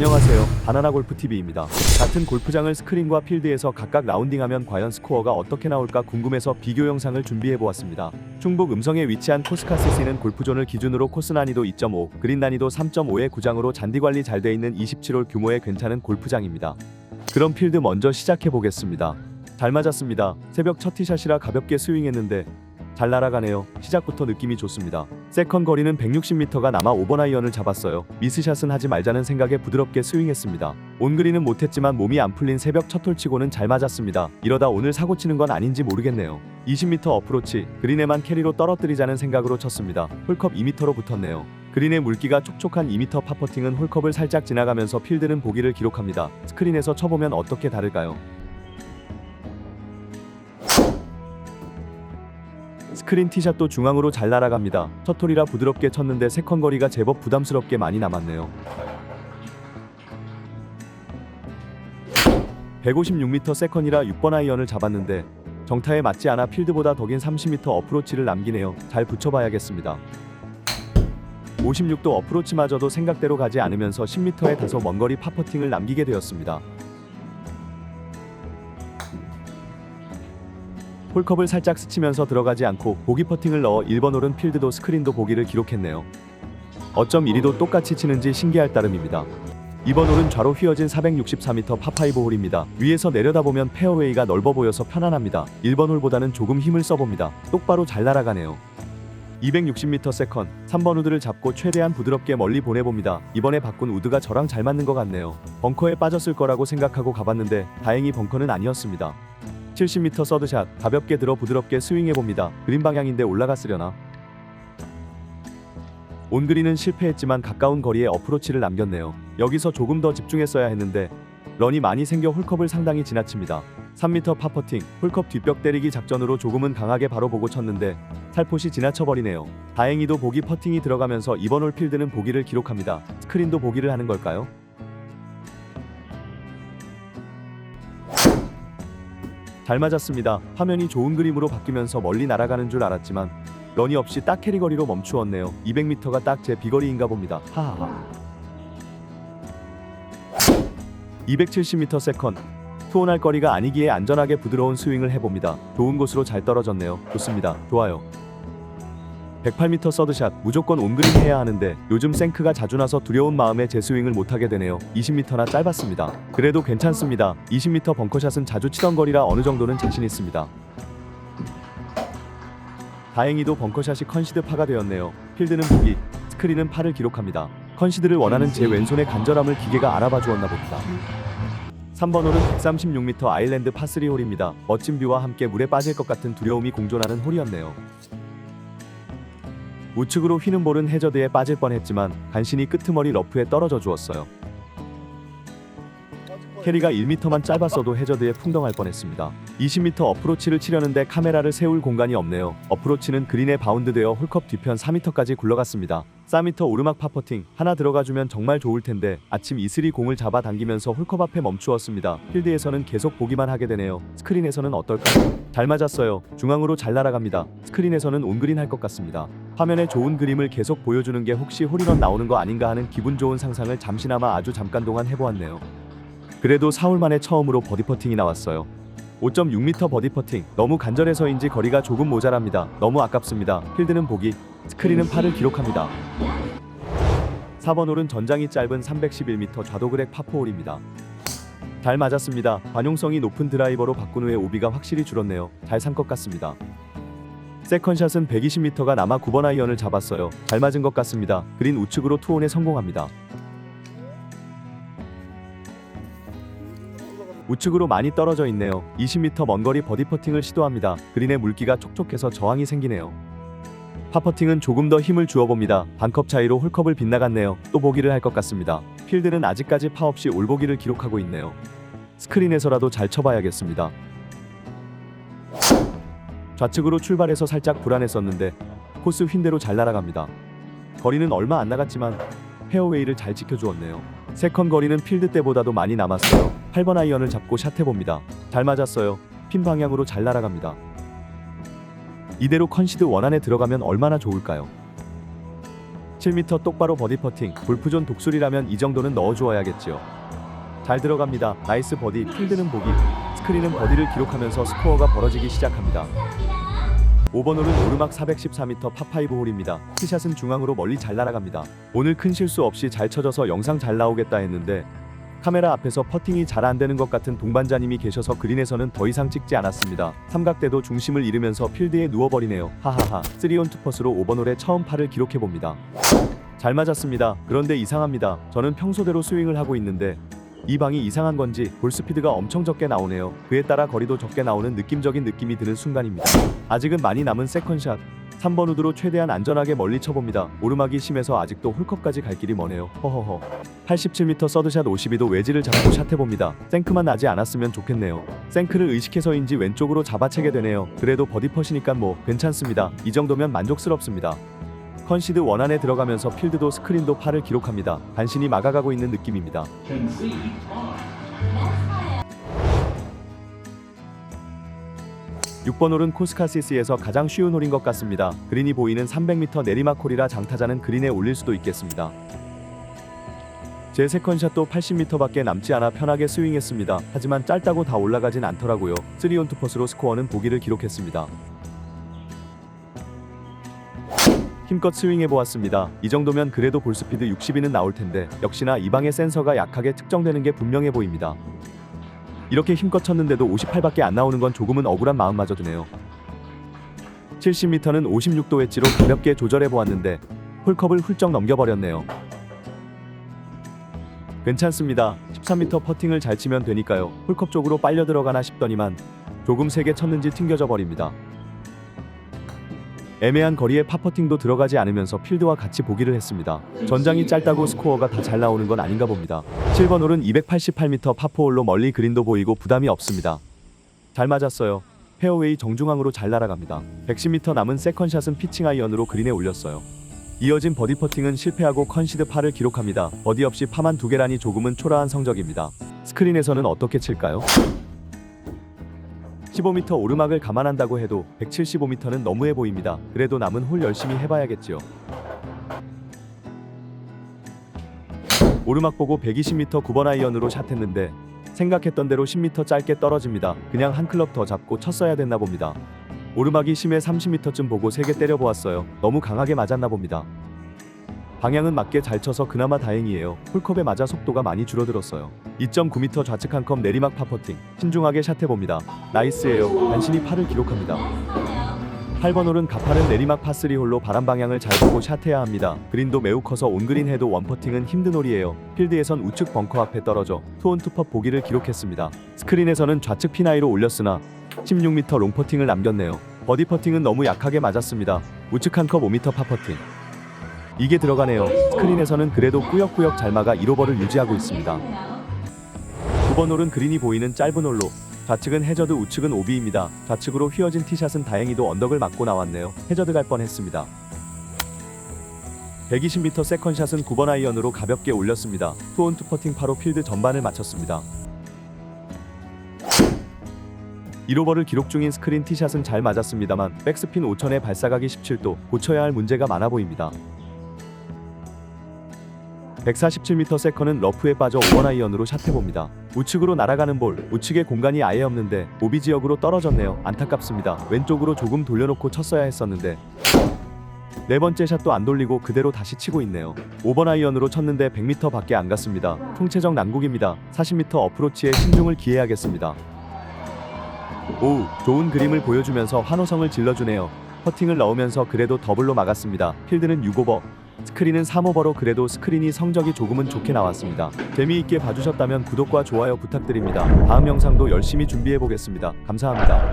안녕하세요. 바나나 골프 TV입니다. 같은 골프장을 스크린과 필드에서 각각 라운딩하면 과연 스코어가 어떻게 나올까 궁금해서 비교 영상을 준비해 보았습니다. 충북 음성에 위치한 코스카스시는 골프존을 기준으로 코스 난이도 2.5, 그린 난이도 3.5의 구장으로 잔디 관리 잘 돼 있는 27홀 규모의 괜찮은 골프장입니다. 그럼 필드 먼저 시작해 보겠습니다. 잘 맞았습니다. 새벽 첫 티샷이라 가볍게 스윙했는데 잘 날아가네요. 시작부터 느낌이 좋습니다. 세컨 거리는 160m가 남아 5번 아이언을 잡았어요. 미스샷은 하지 말자는 생각에 부드럽게 스윙했습니다. 온그린은 못했지만 몸이 안 풀린 새벽 첫 홀치고는 잘 맞았습니다. 이러다 오늘 사고 치는 건 아닌지 모르겠네요. 20m 어프로치, 그린에만 캐리로 떨어뜨리자는 생각으로 쳤습니다. 홀컵 2m로 붙었네요. 그린의 물기가 촉촉한 2m 파퍼팅은 홀컵을 살짝 지나가면서 필드는 보기를 기록합니다. 스크린에서 쳐보면 어떻게 다를까요? 스크린 티샷도 중앙으로 잘 날아갑니다. 첫 홀이라 부드럽게 쳤는데 세컨 거리가 제법 부담스럽게 많이 남았네요. 156m 세컨이라 6번 아이언을 잡았는데 정타에 맞지 않아 필드보다 더 긴 30m 어프로치를 남기네요. 잘 붙여봐야겠습니다. 56도 어프로치마저도 생각대로 가지 않으면서 10m의 다소 먼 거리 파퍼팅을 남기게 되었습니다. 홀컵을 살짝 스치면서 들어가지 않고 보기 퍼팅을 넣어 1번 홀은 필드도 스크린도 보기를 기록했네요. 어쩜 이리도 똑같이 치는지 신기할 따름입니다. 이번 홀은 좌로 휘어진 464m 파5 홀입니다. 위에서 내려다보면 페어웨이가 넓어 보여서 편안합니다. 1번 홀보다는 조금 힘을 써봅니다. 똑바로 잘 날아가네요. 260m 세컨 3번 우드를 잡고 최대한 부드럽게 멀리 보내봅니다. 이번에 바꾼 우드가 저랑 잘 맞는 것 같네요. 벙커에 빠졌을 거라고 생각하고 가봤는데 다행히 벙커는 아니었습니다. 70m 서드샷 가볍게 들어 부드럽게 스윙해 봅니다. 그린 방향인데 올라갔으려나? 온그린은 실패했지만 가까운 거리에 어프로치를 남겼네요. 여기서 조금 더 집중했어야 했는데 런이 많이 생겨 홀컵을 상당히 지나칩니다. 3m 파퍼팅, 홀컵 뒷벽 때리기 작전으로 조금은 강하게 바로 보고 쳤는데 살포시 지나쳐 버리네요. 다행히도 보기 퍼팅이 들어가면서 이번 홀 필드는 보기를 기록합니다. 스크린도 보기를 하는 걸까요? 잘 맞았습니다. 화면이 좋은 그림으로 바뀌면서 멀리 날아가는 줄 알았지만 런이 없이 딱 캐리 거리로 멈추었네요. 200m가 딱 제 비거리인가 봅니다. 하하하. 270m 세컨. 투혼할 거리가 아니기에 안전하게 부드러운 스윙을 해봅니다. 좋은 곳으로 잘 떨어졌네요. 좋습니다. 좋아요. 108m 서드샷 무조건 온그린 해야 하는데 요즘 생크가 자주 나서 두려운 마음에 제 스윙을 못하게 되네요. 20m나 짧았습니다. 그래도 괜찮습니다. 20m 벙커샷은 자주 치던 거리라 어느 정도는 자신 있습니다. 다행히도 벙커샷이 컨시드 파가 되었네요. 필드는 보기 스크린은 파를 기록합니다. 컨시드를 원하는 제 왼손의 간절함을 기계가 알아봐 주었나 봅니다. 3번 홀은 136m 아일랜드 파3 홀입니다. 멋진 뷰와 함께 물에 빠질 것 같은 두려움이 공존하는 홀이었네요 우측으로 휘는 볼은 해저드에 빠질 뻔했지만 간신히 끄트머리 러프에 떨어져 주었어요. 캐리가 1m만 짧았어도 해저드에 풍덩할 뻔했습니다. 20m 어프로치를 치려는데 카메라를 세울 공간이 없네요. 어프로치는 그린에 바운드되어 홀컵 뒤편 4m까지 굴러갔습니다. 4m 오르막 파퍼팅 하나 들어가주면 정말 좋을 텐데 아침 이슬이 공을 잡아 당기면서 홀컵 앞에 멈추었습니다. 필드에서는 계속 보기만 하게 되네요. 스크린에서는 어떨까요? 잘 맞았어요. 중앙으로 잘 날아갑니다. 스크린에서는 온그린 할 것 같습니다. 화면에 좋은 그림을 계속 보여주는 게 혹시 홀이런 나오는 거 아닌가 하는 기분 좋은 상상을 잠시나마 아주 잠깐 동안 해보았네요. 그래도 4홀 만에 처음으로 버디 퍼팅이 나왔어요. 5.6m 버디 퍼팅 너무 간절해서인지 거리가 조금 모자랍니다. 너무 아깝습니다. 필드는 보기, 스크린은 팔을 기록합니다. 4번 홀은 전장이 짧은 311m 좌도그렉 파포홀입니다. 잘 맞았습니다. 관용성이 높은 드라이버로 바꾼 후에 오비가 확실히 줄었네요. 잘 산 것 같습니다. 세컨샷은 120m가 남아 9번 아이언을 잡았어요. 잘 맞은 것 같습니다. 그린 우측으로 투혼에 성공합니다. 우측으로 많이 떨어져 있네요. 20m 먼 거리 버디 퍼팅을 시도합니다. 그린의 물기가 촉촉해서 저항이 생기네요. 파퍼팅은 조금 더 힘을 주어 봅니다. 반컵 차이로 홀컵을 빗나갔네요. 또 보기를 할 것 같습니다. 필드는 아직까지 파 없이 올보기를 기록하고 있네요. 스크린에서라도 잘 쳐봐야겠습니다. 좌측으로 출발해서 살짝 불안했었는데 코스 휜대로 잘 날아갑니다. 거리는 얼마 안 나갔지만 페어웨이를 잘 지켜주었네요. 세컨 거리는 필드 때보다도 많이 남았어요. 8번 아이언을 잡고 샷해봅니다. 잘 맞았어요. 핀 방향으로 잘 날아갑니다. 이대로 컨시드 원안에 들어가면 얼마나 좋을까요? 7m 똑바로 버디 퍼팅. 골프존 독수리라면 이 정도는 넣어주어야겠지요. 잘 들어갑니다. 나이스 버디. 필드는 보기. 스크린은 버디를 기록하면서 스코어가 벌어지기 시작합니다. 5번 홀은 오르막 414m 파5 홀입니다. 티샷은 중앙으로 멀리 잘 날아갑니다. 오늘 큰 실수 없이 잘 쳐져서 영상 잘 나오겠다 했는데 카메라 앞에서 퍼팅이 잘 안 되는 것 같은 동반자님이 계셔서 그린에서는 더 이상 찍지 않았습니다. 삼각대도 중심을 잃으면서 필드에 누워버리네요. 하하하. 3온 투퍼스로 5번 홀에 처음 파를 기록해 봅니다. 잘 맞았습니다. 그런데 이상합니다. 저는 평소대로 스윙을 하고 있는데 이 방이 이상한 건지 볼 스피드가 엄청 적게 나오네요. 그에 따라 거리도 적게 나오는 느낌적인 느낌이 드는 순간입니다. 아직은 많이 남은 세컨샷. 3번 우드로 최대한 안전하게 멀리 쳐봅니다. 오르막이 심해서 아직도 홀컵까지 갈 길이 머네요. 허허허. 87m 서드샷 52도 외지를 잡고 샷해봅니다. 생크만 나지 않았으면 좋겠네요. 생크를 의식해서인지 왼쪽으로 잡아채게 되네요. 그래도 버디퍼시니까 뭐 괜찮습니다. 이 정도면 만족스럽습니다. 컨시드 원안에 들어가면서 필드도 스크린도 파를 기록합니다. 간신히 막아가고 있는 느낌입니다. 6번 홀은 코스카시스에서 가장 쉬운 홀인 것 같습니다. 그린이 보이는 300m 내리막 홀이라 장타자는 그린에 올릴 수도 있겠습니다. 제 세컨샷도 80m밖에 남지 않아 편하게 스윙했습니다. 하지만 짧다고 다 올라가진 않더라고요. 3온 투퍼스로 스코어는 보기를 기록했습니다. 힘껏 스윙해 보았습니다. 이 정도면 그래도 볼 스피드 60이는 나올 텐데 역시나 이 방의 센서가 약하게 특정되는 게 분명해 보입니다. 이렇게 힘껏 쳤는데도 58밖에 안 나오는 건 조금은 억울한 마음마저 드네요. 70m는 56도 웨지로 가볍게 조절해 보았는데 홀컵을 훌쩍 넘겨버렸네요. 괜찮습니다. 13m 퍼팅을 잘 치면 되니까요. 홀컵 쪽으로 빨려 들어가나 싶더니만 조금 세게 쳤는지 튕겨져 버립니다. 애매한 거리에 파퍼팅도 들어가지 않으면서 필드와 같이 보기를 했습니다. 전장이 짧다고 스코어가 다 잘 나오는 건 아닌가 봅니다. 7번 홀은 288m 파포홀로 멀리 그린도 보이고 부담이 없습니다. 잘 맞았어요. 페어웨이 정중앙으로 잘 날아갑니다. 110m 남은 세컨샷은 피칭 아이언으로 그린에 올렸어요. 이어진 버디 퍼팅은 실패하고 컨시드 파를 기록합니다. 버디 없이 파만 두 개라니 조금은 초라한 성적입니다. 스크린에서는 어떻게 칠까요? 15m 오르막을 감안한다고 해도 175m는 너무해 보입니다. 그래도 남은 홀 열심히 해봐야겠지요. 오르막 보고 120m 9번 아이언으로 샷했는데 생각했던 대로 10m 짧게 떨어집니다. 그냥 한 클럽 더 잡고 쳤어야 됐나 봅니다. 오르막이 심해 30m쯤 보고 3개 때려보았어요. 너무 강하게 맞았나 봅니다. 방향은 맞게 잘 쳐서 그나마 다행이에요. 홀컵에 맞아 속도가 많이 줄어들었어요. 2.9m 좌측 한 컵 내리막 파퍼팅. 신중하게 샷해봅니다. 나이스예요. 간신히 파를 기록합니다. 8번 홀은 가파른 내리막 파3 홀로 바람 방향을 잘 보고 샷해야 합니다. 그린도 매우 커서 온그린 해도 원퍼팅은 힘든 홀이에요. 필드에선 우측 벙커 앞에 떨어져 투온 투퍼 보기를 기록했습니다. 스크린에서는 좌측 피나이로 올렸으나 16m 롱퍼팅을 남겼네요. 버디 퍼팅은 너무 약하게 맞았습니다. 우측 한컵 5m 파퍼팅. 이게 들어가네요. 스크린에서는 그래도 꾸역꾸역 잘 막아 1오버를 유지하고 있습니다. 9번 홀은 그린이 보이는 짧은 홀로 좌측은 해저드 우측은 오비입니다. 좌측으로 휘어진 티샷은 다행히도 언덕을 맞고 나왔네요. 해저드 갈 뻔했습니다. 120m 세컨샷은 9번 아이언으로 가볍게 올렸습니다. 투온 투 퍼팅 파로 필드 전반을 마쳤습니다. 1오버를 기록 중인 스크린 티샷은 잘 맞았습니다만 백스핀 5천에 발사각이 17도 고쳐야 할 문제가 많아 보입니다. 147m 세컨은 러프에 빠져 5번 아이언으로 샷해봅니다. 우측으로 날아가는 볼, 우측에 공간이 아예 없는데 오비 지역으로 떨어졌네요. 안타깝습니다. 왼쪽으로 조금 돌려놓고 쳤어야 했었는데 네 번째 샷도 안 돌리고 그대로 다시 치고 있네요. 5번 아이언으로 쳤는데 100m 밖에 안 갔습니다. 총체적 난국입니다. 40m 어프로치에 신중을 기해야겠습니다. 오, 좋은 그림을 보여주면서 환호성을 질러주네요. 퍼팅을 넣으면서 그래도 더블로 막았습니다. 필드는 6오버, 스크린은 3오버로 그래도 스크린이 성적이 조금은 좋게 나왔습니다. 재미있게 봐주셨다면 구독과 좋아요 부탁드립니다. 다음 영상도 열심히 준비해 보겠습니다. 감사합니다.